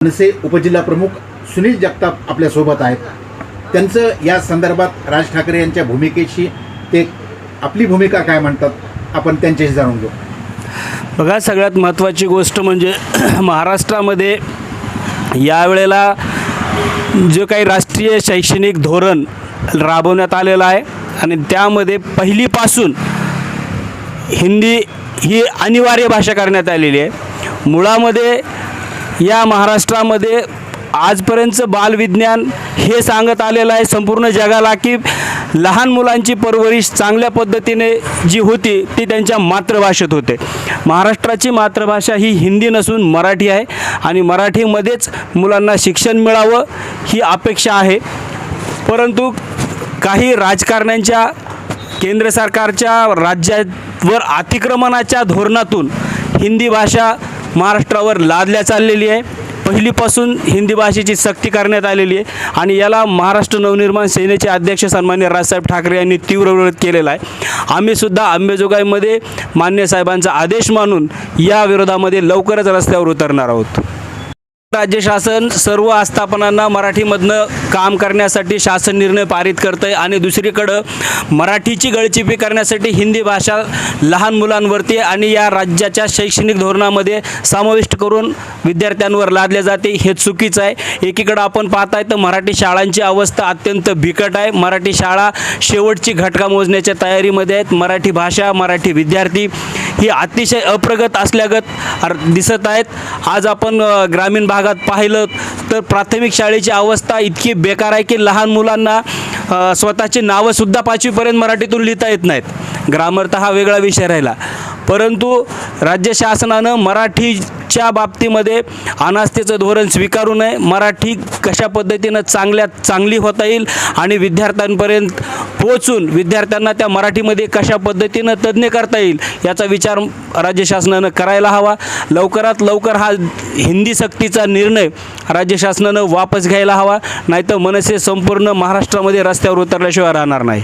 मनसे उपजिल्हा प्रमुख सुनील जगताप आपल्यासोबत आहेत. त्यांचं या संदर्भात राज ठाकरे यांच्या भूमिकेशी ते आपली भूमिका काय म्हणतात आपण त्यांच्याशी जाणून घेऊ. बघा सगळ्यात महत्त्वाची गोष्ट म्हणजे महाराष्ट्रामध्ये यावेळेला जे काही राष्ट्रीय शैक्षणिक धोरण राबवण्यात आलेलं आहे आणि त्यामध्ये पहिलीपासून हिंदी ही अनिवार्य भाषा करण्यात आलेली आहे. मुळामध्ये या महाराष्ट्रामध्ये आजपर्यंतचं बालविज्ञान हे सांगत आलेलं आहे संपूर्ण जगाला की लहान मुलांची परवरिश चांगल्या पद्धतीने जी होती ती त्यांच्या मातृभाषेत होते. महाराष्ट्राची मातृभाषा ही हिंदी नसून मराठी आहे आणि मराठीमध्येच मुलांना शिक्षण मिळावं ही अपेक्षा आहे. परंतु काही राजकारण्यांच्या केंद्र सरकारच्या राज्यावर अतिक्रमणाच्या धोरणातून हिंदी भाषा महाराष्ट्रावर लादल्या चाललेली आहे. पहिलीपासून हिंदी भाषेची सक्ती करण्यात आलेली आहे. आणि याला महाराष्ट्र नवनिर्माण सेनेचे अध्यक्ष सन्मान्य राजसाहेब ठाकरे यांनी तीव्र विरोध केलेला आहे. आम्हीसुद्धा अंबेजोगाईमध्ये मान्य साहेबांचा आदेश मानून या विरोधामध्ये लवकरच रस्त्यावर उतरणार आहोत. राज्य शासन सर्व आस्थापनांना मराठीमधनं काम करण्यासाठी शासन निर्णय पारित करतं आहे आणि दुसरीकडं मराठीची गळचिपी करण्यासाठी हिंदी भाषा लहान मुलांवरती आणि या राज्याच्या शैक्षणिक धोरणामध्ये समाविष्ट करून विद्यार्थ्यांवर लादले जाते. हे चुकीचं आहे. एकीकडं आपण पाहताय तर मराठी शाळांची अवस्था अत्यंत बिकट आहे. मराठी शाळा शेवटची घटका मोजण्याच्या तयारीमध्ये आहेत. मराठी भाषा मराठी विद्यार्थी ही अतिशय अप्रगत असल्यागत दिसत आहेत. आज आपण ग्रामीण भाग भागात पाहिलं तर प्राथमिक शाळेची अवस्था इतकी बेकार आहे की लहान मुलांना स्वतःची नावंसुद्धा पाचवीपर्यंत मराठीतून लिहिता येत नाहीत. ग्रामर तर हा वेगळा विषय राहिला. परंतु राज्य शासनानं च्या बाबतीमध्ये अनास्थेचं धोरण स्वीकारू नये. मराठी कशा पद्धतीनं चांगल्यात चांगली होता येईल आणि विद्यार्थ्यांपर्यंत पोहोचून विद्यार्थ्यांना त्या मराठीमध्ये कशा पद्धतीनं तज्ज्ञ करता येईल याचा विचार राज्य शासनानं करायला हवा. लवकरात लवकर हा हिंदी सक्तीचा निर्णय राज्य शासनानं वापस घ्यायला हवा. नाहीतर मनसे संपूर्ण महाराष्ट्रामध्ये रस्त्यावर उतरल्याशिवाय राहणार नाही.